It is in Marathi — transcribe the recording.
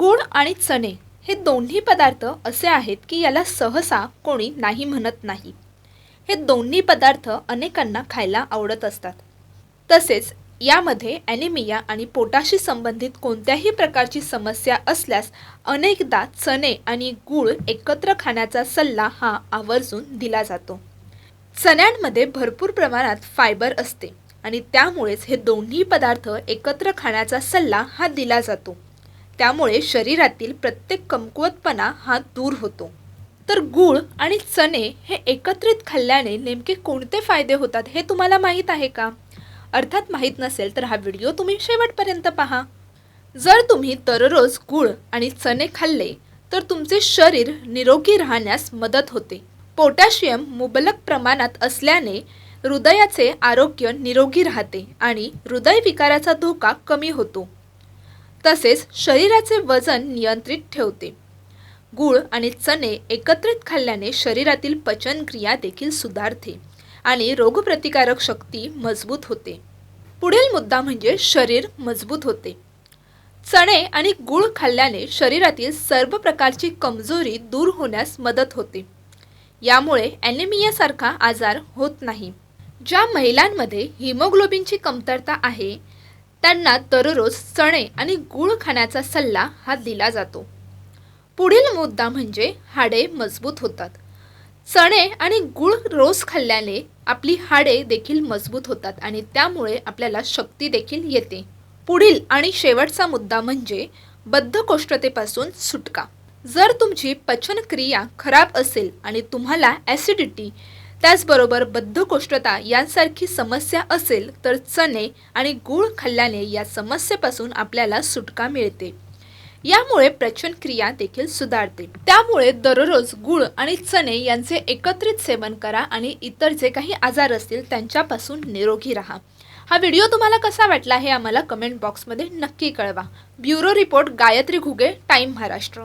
गुळ आणि चणे हे दोन्ही पदार्थ असे आहेत की याला सहसा कोणी नाही म्हणत नाही. हे दोन्ही पदार्थ अनेकांना खायला आवडत असतात. तसेच यामध्ये ॲनिमिया आणि पोटाशी संबंधित कोणत्याही प्रकारची समस्या असल्यास अनेकदा चणे आणि गूळ एकत्र खाण्याचा सल्ला हा आवर्जून दिला जातो. चण्यांमध्ये भरपूर प्रमाणात फायबर असते आणि त्यामुळेच हे दोन्ही पदार्थ एकत्र खाण्याचा सल्ला हा दिला जातो. त्यामुळे शरीरातील प्रत्येक कमकुवतपणा हा दूर होतो. तर गूळ आणि चणे हे एकत्रित खाल्ल्याने नेमके कोणते फायदे होतात हे तुम्हाला माहीत आहे का? अर्थात माहीत नसेल तर हा व्हिडिओ तुम्ही शेवटपर्यंत पहा. जर तुम्ही दररोज गूळ आणि चणे खाल्ले तर तुमचे शरीर निरोगी राहण्यास मदत होते. पोटॅशियम मुबलक प्रमाणात असल्याने हृदयाचे आरोग्य निरोगी राहते आणि हृदयविकाराचा धोका कमी होतो. तसेच शरीराचे वजन नियंत्रित ठेवते. गूळ आणि चणे एकत्रित खाल्ल्याने शरीरातील पचनक्रिया देखील सुधारते आणि रोगप्रतिकारक शक्ती मजबूत होते. पुढील मुद्दा म्हणजे शरीर मजबूत होते. चणे आणि गूळ खाल्ल्याने शरीरातील सर्व प्रकारची कमजोरी दूर होण्यास मदत होते. यामुळे ॲनिमियासारखा आजार होत नाही. ज्या महिलांमध्ये हिमोग्लोबिनची कमतरता आहे त्यांना दररोज चणे आणि गूळ खाण्याचा सल्ला हा दिला जातो. पुढील मुद्दा म्हणजे हाडे मजबूत होतात. चणे आणि गूळ रोज खाल्ल्याने आपली हाडे देखील मजबूत होतात आणि त्यामुळे आपल्याला शक्ती देखील येते. पुढील आणि शेवटचा मुद्दा म्हणजे बद्धकोष्ठतेपासून सुटका. जर तुमची पचनक्रिया खराब असेल आणि तुम्हाला ॲसिडिटी त्याचबरोबर बद्धकोष्ठता यांसारखी समस्या असेल तर चणे आणि गूळ खाल्ल्याने या समस्येपासून आपल्याला सुटका मिळते. यामुळे प्रचन क्रिया देखील सुधारते. त्यामुळे दररोज गूळ आणि चणे यांचे एकत्रित सेवन करा आणि इतर जे काही आजार असतील त्यांच्यापासून निरोगी राहा. हा व्हिडिओ तुम्हाला कसा वाटला हे आम्हाला कमेंट बॉक्समध्ये नक्की कळवा. Bureau report Gayatri Ghuge Time Maharashtra.